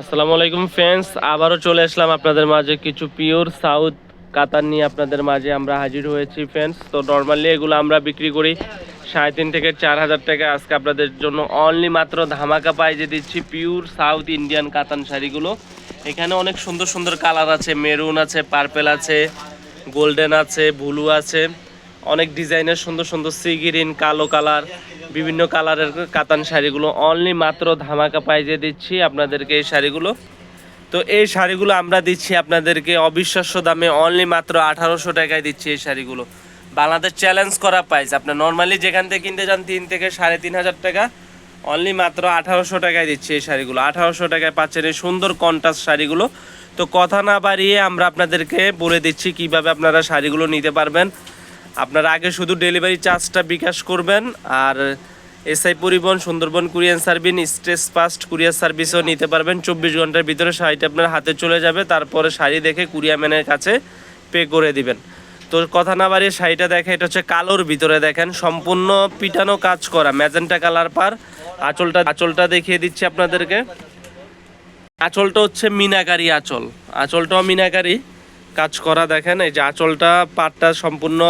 আসসালামু আলাইকুম ফ্রেন্ডস, আবারও চলে আসলাম আপনাদের মাঝে কিছু পিওর সাউথ কাতার নিয়ে আপনাদের মাঝে আমরা হাজির হয়েছি ফ্রেন্ডস। তো নর্মালি এগুলো আমরা বিক্রি করি, সাড়ে তিন থেকে চার হাজার টাকা। আজকে আপনাদের জন্য অনলি মাত্র ধামাকা পাই যে দিচ্ছি পিওর সাউথ ইন্ডিয়ান কাতান শাড়িগুলো। এখানে অনেক সুন্দর সুন্দর কালার আছে মেরুন আছে পার্পেল আছে গোল্ডেন আছে ব্লু আছে। অনেক ডিজাইনের সুন্দর সুন্দর সি গ্রিন কালো কালার, বিভিন্ন কালারের কাতান শাড়িগুলো অনলি মাত্র ধামাকা প্রাইজে দিচ্ছি আপনাদেরকে এই শাড়িগুলো। তো এই শাড়িগুলো আমরা দিচ্ছি আপনাদেরকে অবিশ্বাস্য দামে অনলি মাত্র আঠারোশো টাকায় দিচ্ছি এই শাড়িগুলো। বাংলাদেশ চ্যালেঞ্জ করা প্রাইস আপনার নর্মালি যেখান থেকে কিনতে যান তিন থেকে সাড়ে তিন হাজার টাকা অনলি মাত্র আঠারোশো টাকায় দিচ্ছি এই শাড়িগুলো। আঠারোশো টাকায় পাচ্ছেন এই সুন্দর কন্ট্রাস্ট শাড়িগুলো। তো কথা না বাড়িয়ে আমরা আপনাদেরকে বলে দিচ্ছি কীভাবে আপনারা শাড়িগুলো নিতে পারবেন। আপনারা আগে শুধু ডেলিভারি চার্জটা বিকাশ করবেন আর SI Paribahan, Sundarban courier service, steadfast courier সার্ভিসও নিতে পারবেন। চব্বিশ ঘণ্টার ভিতরে শাড়িটা আপনার হাতে চলে যাবে, তারপরে শাড়ি দেখে কুরিয়ার ম্যানের কাছে পে করে দিবেন। তো কথা না বাড়িয়ে শাড়িটা দেখে, এটা হচ্ছে কালোর ভিতরে দেখেন, সম্পূর্ণ পিটানো কাজ করা, ম্যাজেন্টা কালার পার। আঁচলটা আঁচলটা দেখিয়ে দিচ্ছি আপনাদেরকে। আঁচলটা হচ্ছে মিনাকারি আঁচল। আঁচলটাও মিনাকারি কাজ করা, দেখেন, এই যে আঁচলটা, পাটটা সম্পূর্ণ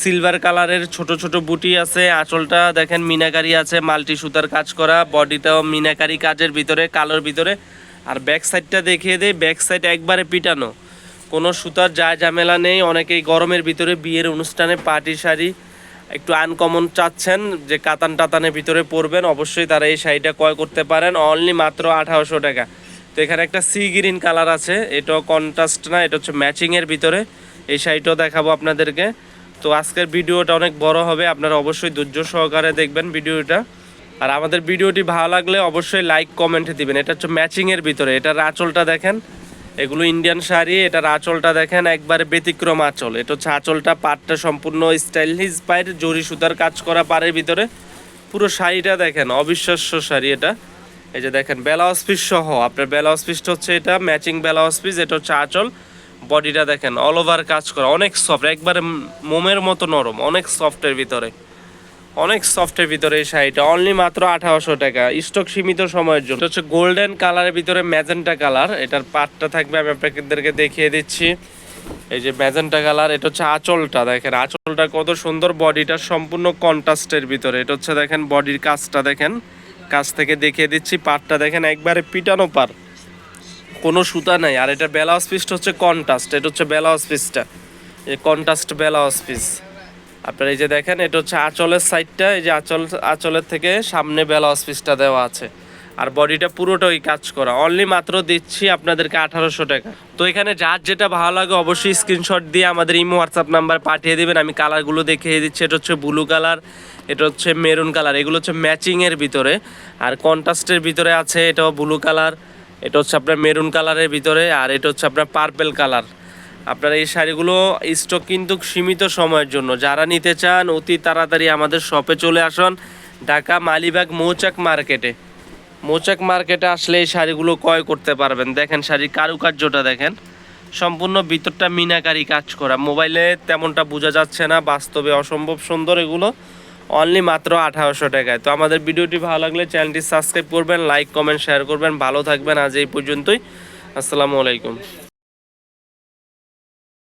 সিলভার কালারের ছোট ছোট বুটি আছে, আঁচলটা দেখেন মিনাকারি আছে, মাল্টি সুতার কাজ করা, বডিটাও মিনাকারি কাজের ভিতরে, কালোর ভিতরে। আর ব্যাক সাইডটা দেখিয়ে দেয় ব্যাক সাইড একবারে পিটানো। কোনো সুতার যা ঝামেলা নেই, অনেকেই গরমের ভিতরে বিয়ের অনুষ্ঠানে পার্টি শাড়ি একটু আনকমন চাচ্ছেন, যে কাতান টাতানের ভিতরে পরবেন, অবশ্যই তারা এই শাড়িটা ক্রয় করতে পারেন অনলি মাত্র আঠারোশো টাকা। তো এখানে একটা সি গ্রিন কালার আছে, এটাও কন্ট্রাস্ট না, এটা হচ্ছে ম্যাচিংয়ের ভিতরে। এই শাড়িটাও দেখাবো আপনাদেরকে। তো আজকের ভিডিওটা অনেক বড় হবে, আপনারা অবশ্যই ধৈর্য সহকারে দেখবেন ভিডিওটা। আর আমাদের ভিডিওটি ভালো লাগলে অবশ্যই লাইক কমেন্ট দিবেন। এটা হচ্ছে ম্যাচিংয়ের ভিতরে এটার আঁচলটা দেখেন। এগুলো ইন্ডিয়ান শাড়ি এটার আঁচলটা দেখেন, একবারে ব্যতিক্রম আঁচল। এটা হচ্ছে আঁচলটা, পাটটা সম্পূর্ণ স্টাইলিশ পায়ের জরি সুতার কাজ করা পাড়ের ভিতরে। পুরো শাড়িটা দেখেন, অবিশ্বাস্য শাড়ি এটা। এই যে দেখেন বেলা পিস সহ, আপনার বেলা পিসটা হচ্ছে এটা ম্যাচিং বেলা পিস এটা হচ্ছে আঁচল। বডিটা দেখেন অল ওভার কাজ করা, অনেক সফট একবারে মোমের মতো নরম, অনেক সফটের ভিতরে, অনেক সফটের ভিতরে এই শাড়িটা অনলি মাত্র আঠারোশো টাকা স্টক সীমিত সময়ের জন্য। হচ্ছে গোল্ডেন কালারের ভিতরে ম্যাজেন্টা কালার এটার পাটটা থাকবে, আমি আপনাদেরকে দেখিয়ে দিচ্ছি। এই যে ম্যাজেন্টা কালার এটা হচ্ছে আঁচলটা, দেখেন, আঁচলটা কত সুন্দর, বডিটা সম্পূর্ণ কন্ট্রাস্টের ভিতরে। এটা হচ্ছে দেখেন, বডির কাজটা দেখেন কাছ থেকে দেখিয়ে দিচ্ছি, পাটটা দেখেন, একবারে পিটানো পার কোনো সুতা নাই। আর এটা বেলাউজ পিসটা হচ্ছে কন্টাস্ট এটা হচ্ছে বেলাউজ পিসটা এই কন্টাস্ট বেলাউজ পিস আপনারা এই যে দেখেন, এটা হচ্ছে আঁচলের সাইডটা এই যে আঁচল, আঁচলের থেকে সামনে ব্লাউজ পিসটা দেওয়া আছে। আর বডিটা পুরোটাই কাজ করা। অনলি মাত্র দিচ্ছি আপনাদেরকে আঠারোশো টাকা। তো এখানে যার যেটা ভালো লাগে অবশ্যই স্ক্রিনশট দিয়ে আমাদের ইমো হোয়াটসঅ্যাপ নাম্বার পাঠিয়ে দেবেন। আমি কালারগুলো দেখিয়ে দিচ্ছি। এটা হচ্ছে ব্লু কালার এটা হচ্ছে মেরুন কালার এগুলো হচ্ছে ম্যাচিংয়ের ভিতরে। আর কন্ট্রাস্টের ভিতরে আছে এটাও ব্লু কালার এটা হচ্ছে আপনার মেরুন কালারের ভিতরে আর এটা হচ্ছে আপনার পার্পেল কালার। আপনারা এই শাড়িগুলো স্টক কিন্তু সীমিত সময়ের জন্য। যারা নিতে চান, অতি তাড়াতাড়ি আমাদের শপে চলে আসুন। ঢাকা মালিবাগ মৌচাক মার্কেটে মৌচাক মার্কেটে আসলে এই শাড়িগুলো ক্রয় করতে পারবেন। দেখেন শাড়ির কারুকার্যটা দেখেন। সম্পূর্ণ ভিতরটা মিনাকারি কাজ করা। মোবাইলে তেমনটা বোঝা যাচ্ছে না, বাস্তবে অসম্ভব সুন্দর এগুলো। অনলি মাত্র আঠারোশো টাকায়। তো আমাদের ভিডিওটি ভালো লাগলে চ্যানেলটি সাবস্ক্রাইব করবেন লাইক কমেন্ট শেয়ার করবেন। ভালো থাকবেন আজ এই পর্যন্তই। আসসালামু আলাইকুম।